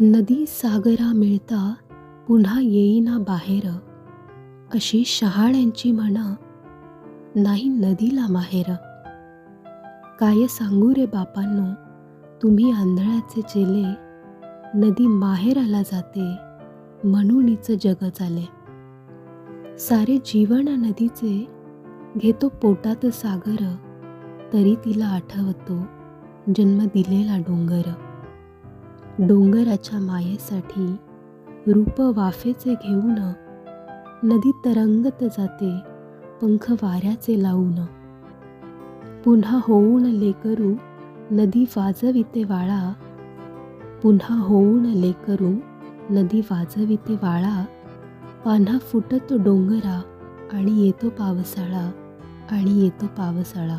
नदी सागरा मिळता पुन्हा येईना बाहेर अशी शहाळ्यांची म्हणा नाही नदीला माहेर. काय सांगू रे बापांनो तुम्ही आंधळ्याचे चेले नदी माहेराला जाते म्हणूनच जग चाले. सारे जीवन नदीचे घेतो पोटात सागर तरी तिला आठवतो जन्म दिलेला डोंगर. डोंगराच्या मायेसाठी रूप वाफेचे घेऊन नदी तरंगत जाते पंख वाऱ्याचे लावून. पुन्हा होऊन लेकरू नदी वाजविते वाळा. पुन्हा होऊन लेकरू नदी वाजविते वाळा. पान्हा फुटतो डोंगरा आणि येतो पावसाळा आणि येतो पावसाळा.